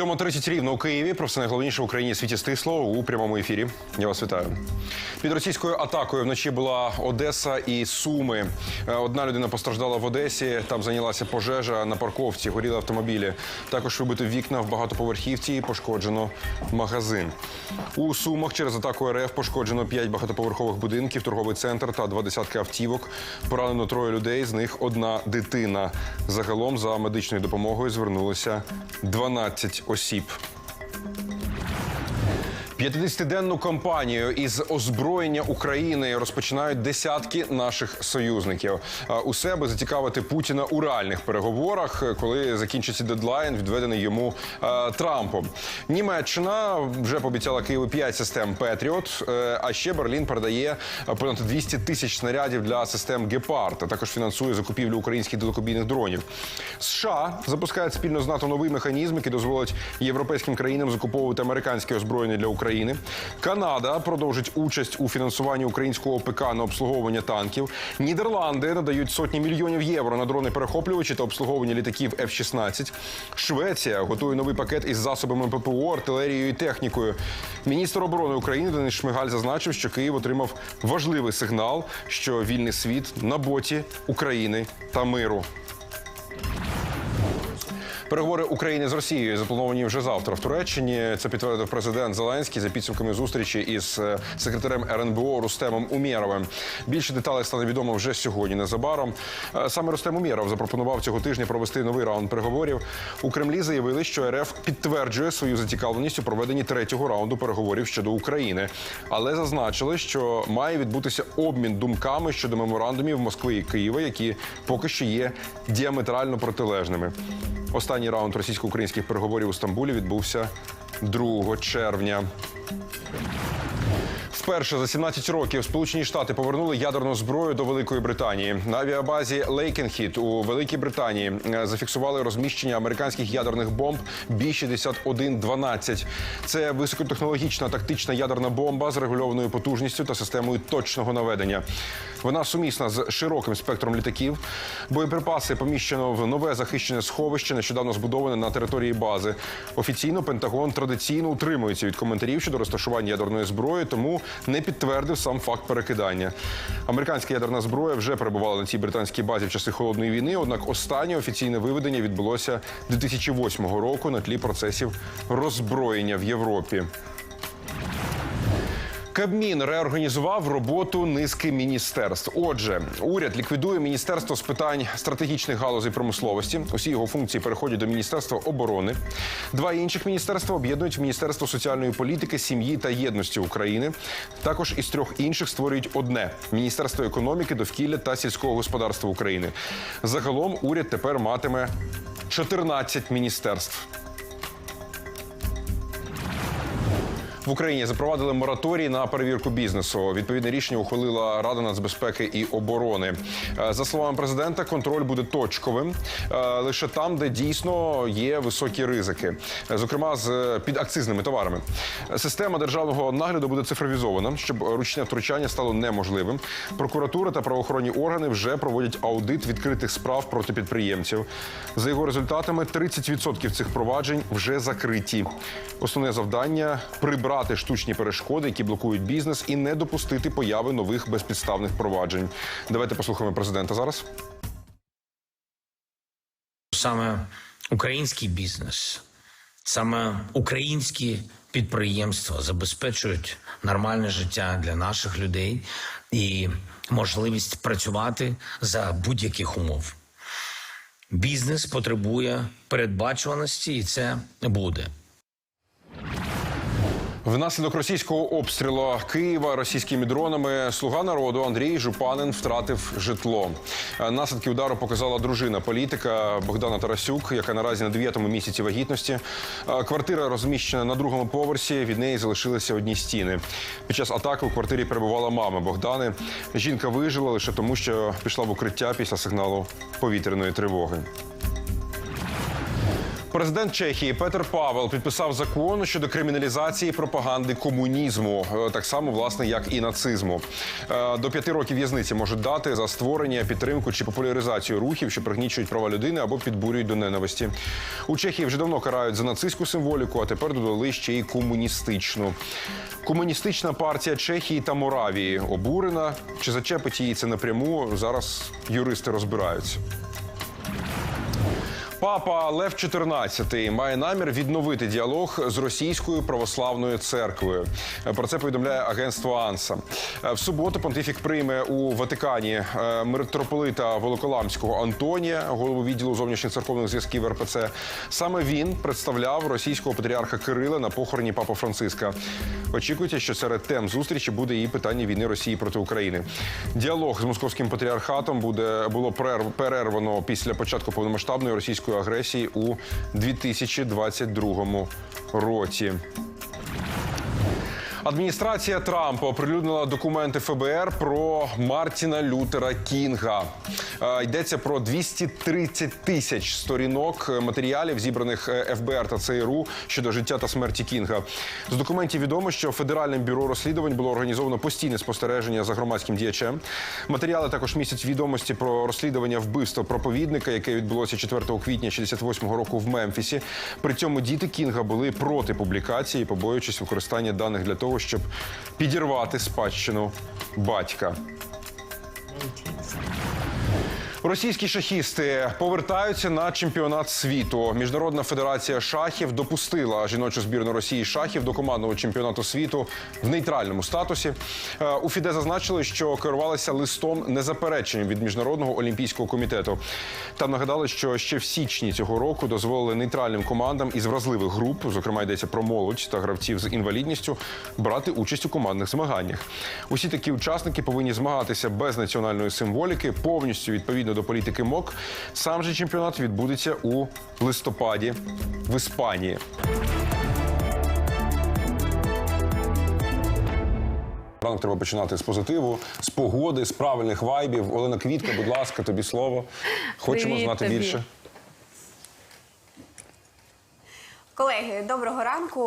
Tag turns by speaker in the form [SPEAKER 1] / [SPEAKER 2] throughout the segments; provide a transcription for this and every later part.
[SPEAKER 1] 7.30 рівно у Києві. Про все найголовніше в Україні світі стисло у прямому ефірі. Я вас вітаю. Під російською атакою вночі була Одеса і Суми. Е, Одна людина постраждала в Одесі. Там зайнялася пожежа на парковці, горіли автомобілі. Також вибито вікна в багатоповерхівці і пошкоджено магазин. У Сумах через атаку РФ пошкоджено 5 багатоповерхових будинків, торговий центр та два десятки автівок. Поранено троє людей, з них одна дитина. Загалом за медичною допомогою звернулося 12 осіб. 50-денну кампанію із озброєння України розпочинають десятки наших союзників. У себе зацікавити Путіна у реальних переговорах, коли закінчиться дедлайн, відведений йому е, Трампом. Німеччина вже пообіцяла Києву 5 систем Петріот. е, А ще Берлін передає понад 200 тисяч снарядів для систем Гепард. а Також фінансує закупівлю українських далекобійних дронів. США запускають спільно з НАТО новий механізм, який дозволить європейським країнам закуповувати американське озброєння для України. Канада продовжить участь у фінансуванні українського ОПК на обслуговування танків. Нідерланди надають сотні мільйонів євро на дрони перехоплювачі та обслуговування літаків F-16. Швеція готує новий пакет із засобами ППО, артилерією і технікою. Міністр оборони України Денис Шмигаль зазначив, що Київ отримав важливий сигнал, що вільний світ на боці України та миру. Переговори України з Росією заплановані вже завтра в Туреччині. Це підтвердив президент Зеленський за підсумками зустрічі із е, секретарем РНБО Рустемом Умєровим. Більше деталей стане відомо вже сьогодні. Незабаром Е, саме Рустем Умєров запропонував цього тижня провести новий раунд переговорів. У Кремлі заявили, що РФ підтверджує свою зацікавленість у проведенні третього раунду переговорів щодо України, але зазначили, що має відбутися обмін думками щодо меморандумів Москви і Києва, які поки що є діаметрально протилежними. Останній раунд російсько-українських переговорів у Стамбулі відбувся 2 червня. Вперше за 17 років Сполучені Штати повернули ядерну зброю до Великої Британії. На авіабазі Лейкенхіт у Великій Британії е, зафіксували розміщення американських ядерних бомб Бі-6112. Це високотехнологічна тактична ядерна бомба з регульованою потужністю та системою точного наведення. Вона сумісна з широким спектром літаків. Боєприпаси поміщено в нове захищене сховище, нещодавно збудоване на території бази. Офіційно Пентагон традиційно утримується від коментарів щодо розташування ядерної зброї, тому не підтвердив сам факт перекидання. Американська ядерна зброя вже перебувала на цій британській базі в часи холодної війни. Однак останнє офіційне виведення відбулося 2008 року на тлі процесів роззброєння в Європі. Кабмін реорганізував роботу низки міністерств. Отже, уряд ліквідує міністерство з питань стратегічних галузей промисловості. Усі його функції переходять до міністерства оборони. Два інших міністерства об'єднують в міністерство соціальної політики, сім'ї та єдності України. Також із трьох інших створюють одне міністерство економіки, довкілля та сільського господарства України. Загалом уряд тепер матиме 14 міністерств. В Україні запровадили мораторій на перевірку бізнесу. Відповідне рішення ухвалила Рада нацбезпеки і оборони. Е, За словами президента, контроль буде точковим е, лише там, де дійсно є високі ризики, Е, зокрема з підакцизними товарами. Система державного нагляду буде цифровізована, щоб ручне втручання стало неможливим. Прокуратура та правоохоронні органи вже проводять аудит відкритих справ проти підприємців. За його результатами 30% цих проваджень вже закриті. Основне завдання прибрати штучні перешкоди, які блокують бізнес, і не допустити появи нових безпідставних проваджень. Давайте послухаємо президента зараз.
[SPEAKER 2] саме український бізнес, саме українські підприємства забезпечують нормальне життя для наших людей і можливість працювати за будь-яких умов. Бізнес потребує передбачуваності, і це буде.
[SPEAKER 1] Внаслідок російського обстрілу Києва російськими дронами слуга народу Андрій Жупанин втратив житло. Наслідки удару показала дружина політика Богдана Тарасюк, яка наразі на дев'ятому місяці вагітності. Е, Квартира розміщена на другому поверсі. Від неї залишилися одні стіни. Під час атаки у квартирі перебувала мама Богдани. Жінка вижила лише тому, що пішла в укриття після сигналу повітряної тривоги. Президент Чехії Петер Павел підписав закон щодо криміналізації пропаганди комунізму, е, так само власне як і нацизму. Е, До п'яти років в'язниці можуть дати за створення, підтримку чи популяризацію рухів, що пригнічують права людини або підбурюють до ненависті. У Чехії вже давно карають за нацистську символіку, а тепер додали ще й комуністичну. Комуністична партія Чехії та Моравії обурена. Чи зачепить її це напряму? Зараз юристи розбираються. Папа Лев XIV має намір відновити діалог з російською православною церквою. Про це повідомляє агентство Анса. В суботу понтифік прийме у Ватикані е, митрополита Волоколамського Антонія, голову відділу зовнішніх церковних зв'язків РПЦ. Саме він представляв російського патріарха Кирила на похороні папи Франциска. Очікується, що серед тем зустрічі буде і питання війни Росії проти України. Діалог з московським патріархатом буде було перервано після початку повномасштабної російської агресії у 2022 році. Адміністрація Трампа оприлюднила документи ФБР про Мартіна Лютера Кінга. Е, Йдеться про 230 тисяч сторінок матеріалів, зібраних е, ФБР та ЦРУ щодо життя та смерті Кінга. З документів відомо, що Федеральним бюро розслідувань було організовано постійне спостереження за громадським діячем. Матеріали також містять відомості про розслідування вбивства проповідника, яке відбулося 4 квітня 68-го року в Мемфісі. При цьому діти Кінга були проти публікації, побоюючись використання даних для того, щоб підірвати спадщину батька. Російські шахісти повертаються на чемпіонат світу. Міжнародна федерація шахів допустила жіночу збірну Росії шахів до командного чемпіонату світу в нейтральному статусі. Е, У ФІДЕ зазначили, що керувалися листом незапереченням від міжнародного олімпійського комітету. Там нагадали, що ще в січні цього року дозволили нейтральним командам із вразливих груп, зокрема йдеться про молодь та гравців з інвалідністю, брати участь у командних змаганнях. Усі такі учасники повинні змагатися без національної символіки, повністю відповідно до політики МОК. Сам же чемпіонат відбудеться у листопаді в Іспанії. Ранок треба починати з позитиву, з погоди, з правильних вайбів. Олена Квітка, будь ласка, тобі слово. Хочемо
[SPEAKER 3] Привіт
[SPEAKER 1] знати
[SPEAKER 3] тобі.
[SPEAKER 1] більше.
[SPEAKER 3] Колеги, доброго ранку.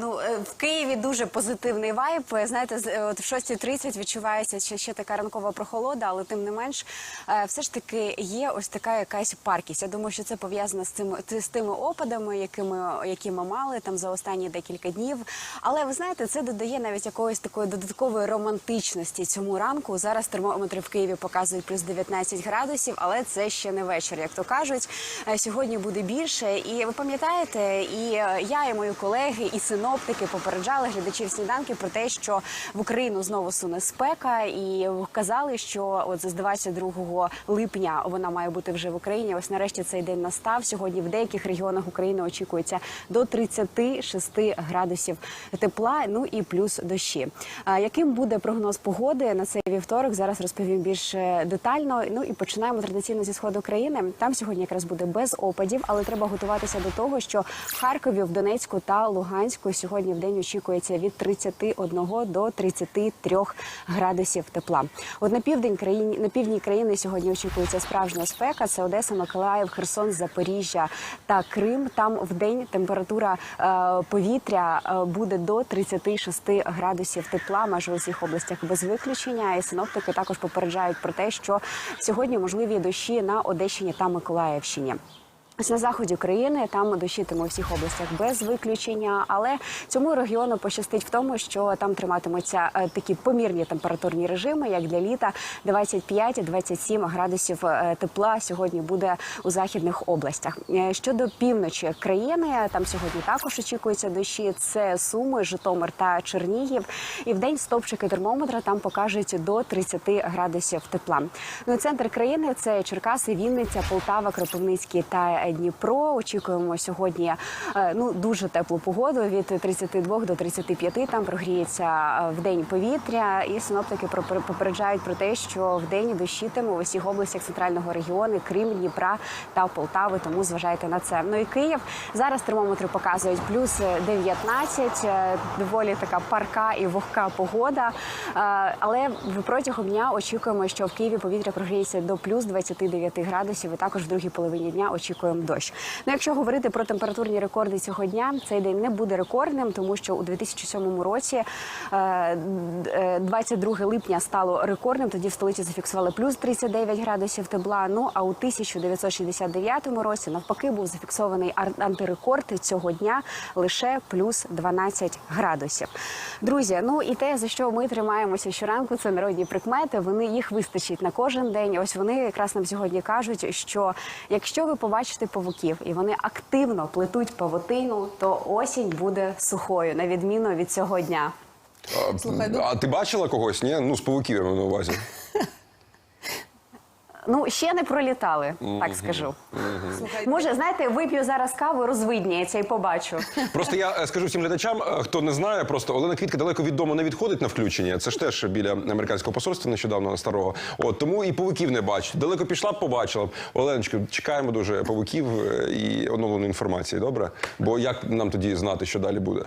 [SPEAKER 3] Ну е, в Києві дуже позитивний вайб. Знаєте, е, от в 6.30 відчувається ще, ще така ранкова прохолода, але тим не менш, е, все ж таки є ось така якась паркість. Я думаю, що це пов'язано з цими з тими опадами, якими які ми мали там за останні декілька днів. Але ви знаєте, це додає навіть якоїсь такої додаткової романтичності цьому ранку. Зараз термометри в Києві показують плюс 19 градусів, але це ще не вечір, як то кажуть. Сьогодні буде більше. І ви пам'ятаєте, і е, я, і мої колеги, і синоптики попереджали глядачів сніданки про те, що в Україну знову суне спека, і казали, що от з 22 липня вона має бути вже в Україні. Ось нарешті цей день настав. Сьогодні в деяких регіонах України очікується до 36 градусів тепла. Ну і плюс дощі. А яким буде прогноз погоди на цей вівторок? Зараз розповім більш е, детально. Ну і починаємо традиційно зі сходу країни. Там сьогодні якраз буде без опадів, але треба готуватися до того, що Харкові, в Донецьку та Луганську сьогодні в день очікується від 31 до 33 градусів тепла. От на південь країні на півдні країни сьогодні очікується справжня спека. Це Одеса, Миколаїв, Херсон, Запоріжжя та Крим. Там в день температура е, повітря е, буде до 36 градусів тепла, майже у всіх областях без виключення. І синоптики також попереджають про те, що сьогодні можливі дощі на Одещині та Миколаївщині. На заході країни там дощитиме у всіх областях без виключення, але цьому регіону пощастить в тому, що там триматимуться е, такі помірні температурні режими, як для літа 25-27 градусів е, тепла сьогодні буде у західних областях. Е, Щодо півночі країни, там сьогодні також очікуються дощі. Це Суми, Житомир та Чернігів. І в день стовпчики термометра там покажуть до 30 градусів тепла. Ну центр країни це Черкаси, Вінниця, Полтава, Кропивницький та Дніпро. Очікуємо сьогодні е, ну дуже теплу погоду від 32 до 35. Там прогріється е, в день повітря, і синоптики попереджають про те, що в день дощитиме у всіх областях центрального регіону, крім Дніпра та Полтави. Тому зважайте на це. Ну і Київ зараз термометри показують плюс 19, е, доволі така парка і вогка погода. Але протягом дня очікуємо, що в Києві повітря прогріється до плюс 29 градусів. І також в другій половині дня очікуємо раптом дощ. Ну, якщо говорити про температурні рекорди цього дня, цей день не буде рекордним, тому що у 2007 році, е, д- е, 22 липня, стало рекордним. Тоді в столиці зафіксували плюс 39 градусів тепла. Ну а у 1969 році навпаки був зафіксований антирекорд цього дня лише плюс 12 градусів. Друзі, ну і те, за що ми тримаємося щоранку, це народні прикмети. Вони їх вистачить на кожен день. Ось вони якраз нам сьогодні кажуть, що якщо ви побачите павуків і вони активно плетуть павутину, то осінь буде сухою, на відміну від цього дня.
[SPEAKER 1] А,
[SPEAKER 4] Слухай, ну-
[SPEAKER 1] а ти бачила когось? Ні? Ну, з павуків я маю на увазі.
[SPEAKER 3] Ну ще не пролітали, так скажу. Може, знаєте, вип'ю зараз каву, розвидніється і побачу.
[SPEAKER 1] Просто я е, скажу всім глядачам, е, хто не знає, просто Олена Квітка далеко від дому не відходить на включення. Це ж теж біля американського посольства нещодавно старого. От тому і павуків не бачить. Далеко пішла б, побачила б. Оленочка, чекаємо дуже павуків е, і оновленої інформації. Добре? Бо як нам тоді знати, що далі буде?